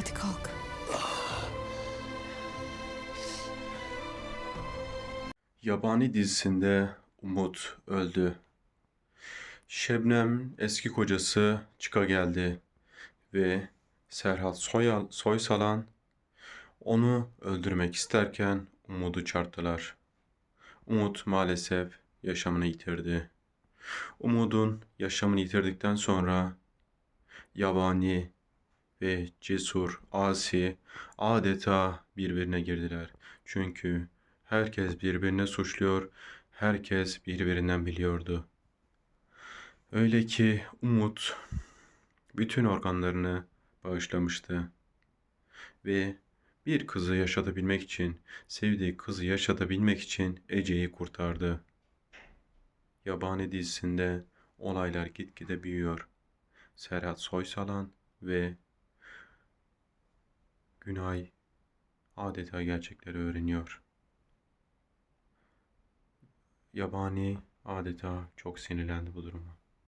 Hadi kalk. Yabani dizisinde Umut öldü. Şebnem eski kocası çıka geldi ve Serhat Soyal, Soysalan onu öldürmek isterken Umut'u çarptılar. Umut maalesef yaşamını yitirdi. Umut'un yaşamını yitirdikten sonra yabani ve cesur, asi adeta birbirine girdiler. Çünkü herkes birbirine suçluyor, herkes birbirinden biliyordu. Öyle ki Umut bütün organlarını bağışlamıştı ve bir kızı yaşatabilmek için, sevdiği kızı yaşatabilmek için Ece'yi kurtardı. Yabani dizisinde olaylar gitgide büyüyor. Serhat Soysalan ve Günay adeta gerçekleri öğreniyor. Yabani adeta çok sinirlendi bu duruma.